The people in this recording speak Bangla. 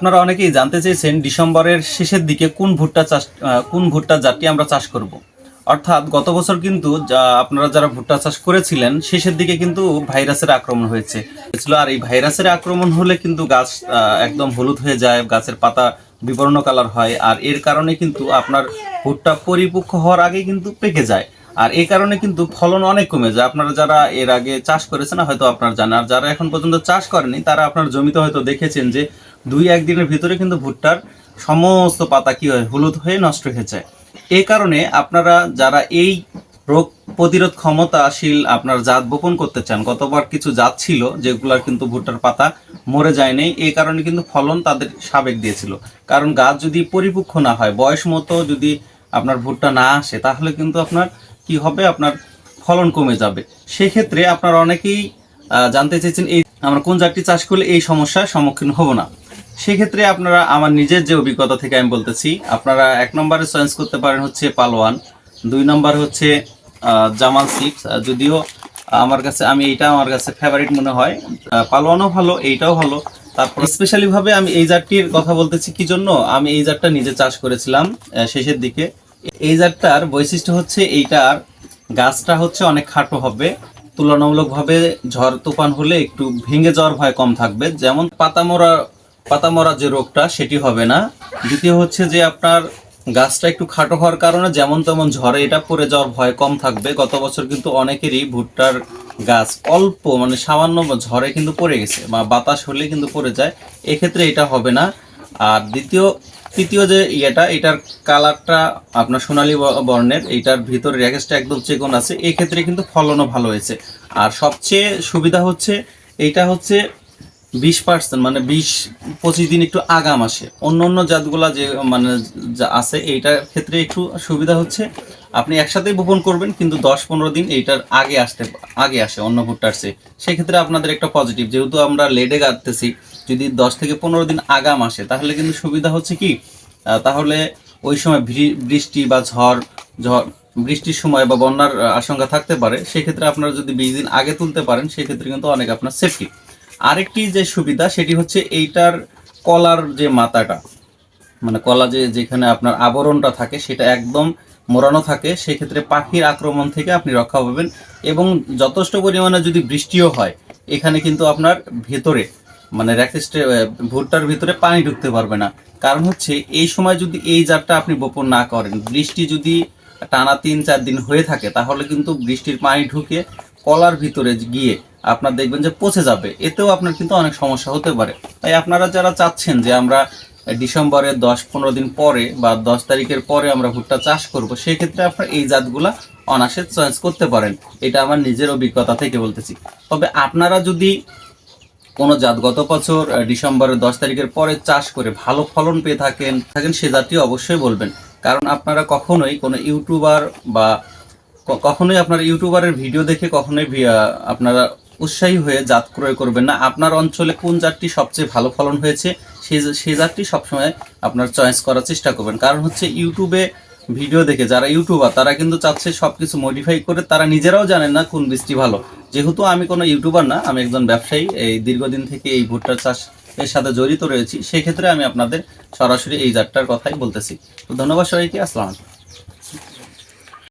আপনারা অনেকেই জানতে চেয়েছেন ডিসেম্বরের শেষের দিকে কোন ভুট্টা চাষ কোন ভুট্টা জাতটি আমরা চাষ করব। অর্থাৎ গত বছর কিন্তু আপনারা যারা ভুট্টা চাষ করেছিলেন, শেষের দিকে কিন্তু ভাইরাসের আক্রমণ হয়েছে। ছিল আর এই ভাইরাসের আক্রমণ হলে কিন্তু গাছ একদম হলুদ হয়ে যায়, গাছের পাতা বিবর্ণ কালার হয়, আর এর কারণে কিন্তু আপনার ভুট্টা পরিপক্ক হওয়ার আগে কিন্তু পেকে যায়। আর এই কারণে কিন্তু ফলন অনেক কমে যায়। আপনারা যারা এর আগে চাষ করেছেন, হয়তো আপনারা জানেন। আর যারা এখন পর্যন্ত চাষ করেনি তারা আপনার জমিতে হয়তো দেখেছেন যে দুই একদিনের ভিতরে কিন্তু ভুট্টার সমস্ত পাতা কি হয়, হলুদ হয়ে নষ্ট হয়ে যায়। এই কারণে আপনারা যারা এই রোগ প্রতিরোধ ক্ষমতাশীল আপনার জাত বপন করতে চান, গতবার কিছু জাত ছিল যেগুলার কিন্তু ভুট্টার পাতা মরে যায়নি এই কারণে কিন্তু ফলন তাদের সাবেক দিয়েছিল। কারণ গাছ যদি পরিপক্ষ না হয়, বয়স মতো যদি আপনার ভুট্টা না আসে, তাহলে কিন্তু আপনার কি হবে, আপনার ফলন কমে যাবে। সেক্ষেত্রে আপনারা অনেকেই জানতে চেয়েছেন এই, আমরা কোন জাতটি চাষ করলে এই সমস্যার সম্মুখীন হব না। সেক্ষেত্রে আপনারা আমার নিজের যে অভিজ্ঞতা থেকে আমি বলতেছি, আপনারা এক নম্বরে চয়েস করতে পারেন হচ্ছে পালোয়ান, দুই নম্বর হচ্ছে জামাল সিক্স যদিও আমার কাছে, আমি এইটা আমার কাছে ফেভারিট মনে হয়। পালোয়ানও ভালো, এইটাও ভালো। তারপর স্পেশালিভাবে আমি এই জাতটির কথা বলতেছি কি জন্য? আমি এই জাতটা নিজে চাষ করেছিলাম শেষের দিকে। এই জাতটার বৈশিষ্ট্য হচ্ছে এইটার গাছটা হচ্ছে অনেক খাটো হবে, তুলনামূলকভাবে ঝড় তুফান হলে একটু ভেঙে যাওয়ার ভয় কম থাকবে। যেমন পাতা মরা পাতা মরা যে রোগটা, সেটি হবে না। দ্বিতীয় হচ্ছে যে আপনার গাছটা একটু খাটো হওয়ার কারণে যেমন তেমন ঝড়ে এটা পড়ে যাওয়ার ভয় কম থাকবে। গত বছর কিন্তু অনেকেরই ভুট্টার গাছ অল্প মানে সামান্য ঝড়ে কিন্তু পড়ে গেছে, বা বাতাস হলে কিন্তু পড়ে যায়। এক্ষেত্রে এটা হবে না। আর দ্বিতীয়, তৃতীয় যে ইয়েটা, এটার কালারটা আপনার সোনালী বর্ণের, এইটার ভিতরে র্যাকেসটা একদম চেকন আছে, এক্ষেত্রে কিন্তু ফলনও ভালো হয়েছে। আর সবচেয়ে সুবিধা হচ্ছে, এইটা হচ্ছে বিশ পার্সেন্ট মানে বিশ, পঁচিশ দিন একটু আগাম আসে। অন্য অন্য জাতগুলা যে মানে যা আছে, এইটার ক্ষেত্রে একটু সুবিধা হচ্ছে। আপনি একসাথেই বপন করবেন, কিন্তু দশ পনেরো দিন এইটার আগে আসতে, আগে আসে অন্য ভুট্টার চেয়ে। সেক্ষেত্রে আপনাদের একটা পজিটিভ যেহেতু আমরা লেডে গাঁথতেছি, যদি দশ থেকে পনেরো দিন আগাম আসে, তাহলে কিন্তু সুবিধা হচ্ছে কি? তাহলে ওই সময় বৃষ্টি বা ঝড় ঝড়, বৃষ্টির সময় বা বন্যার আশঙ্কা থাকতে পারে। সেক্ষেত্রে আপনারা যদি বিশ দিন আগে তুলতে পারেন, সেক্ষেত্রে কিন্তু অনেক আপনার সেফটি আরেকটি যে সুবিধা, সেটি হচ্ছে এইটার কলার যে মাথাটা মানে কলা যে যেখানে আপনার আবরণটা থাকে, সেটা একদম মোড়ানো থাকে, সেক্ষেত্রে পাখির আক্রমণ থেকে আপনি রক্ষা পাবেন এবং যথেষ্ট পরিমাণে যদি বৃষ্টিও হয়, এখানে কিন্তু আপনার ভেতরে মানে র্যাকেস্টে ভুট্টার ভিতরে পানি ঢুকতে পারবে না। কারণ হচ্ছে, এই সময় যদি এই জাতটা আপনি বপন না করেন, বৃষ্টি যদি টানা তিন চার দিন হয়ে থাকে, তাহলে কিন্তু বৃষ্টির পানি ঢুকে কলার ভিতরে গিয়ে আপনার দেখবেন যে পচে যাবে। এতেও আপনার কিন্তু অনেক সমস্যা হতে পারে। তাই আপনারা যারা চাচ্ছেন যে আমরা ডিসেম্বরের দশ পনেরো দিন পরে বা দশ তারিখের পরে আমরা ভুট্টা চাষ করব সেই ক্ষেত্রে আপনারা এই জাতগুলা অনাসে চয়েস করতে পারেন। এটা আমার নিজের অভিজ্ঞতা থেকে বলতেছি। তবে আপনারা যদি কোনো জাত গত বছর ডিসেম্বরের দশ তারিখের পরে চাষ করে ভালো ফলন পেয়ে থাকেন থাকেন, সে জাতটি অবশ্যই বলবেন। কারণ আপনারা কখনোই কোনো ইউটিউবার বা কখনোই আপনার ইউটিউবারের ভিডিও দেখে কখনোই আপনারা উৎসাহী হয়ে জাত ক্রয় করবেন না। আপনার অঞ্চলে কোন জাতটি সবচেয়ে ভালো ফলন হয়েছে সেই জাতটি সবসময় আপনার চয়েস করার চেষ্টা করবেন। কারণ হচ্ছে ইউটিউবে ভিডিও দেখে, যারা ইউটিউবার, তারা কিন্তু চাচ্ছে সবকিছু মডিফাই করে তারা নিজেরাও জানেন না কোন বৃষ্টি ভালো। যেহেতু আমি কোনো ইউটিউবার না, আমি একজন ব্যবসায়ী, এই দীর্ঘদিন থেকে এই ভুট্টার চাষ এর সাথে জড়িত রয়েছি, সেক্ষেত্রে আমি আপনাদের সরাসরি এই জাতটার কথাই বলতেছি। তো ধন্যবাদ সবাইকে, আসসালাম আলাইকুম।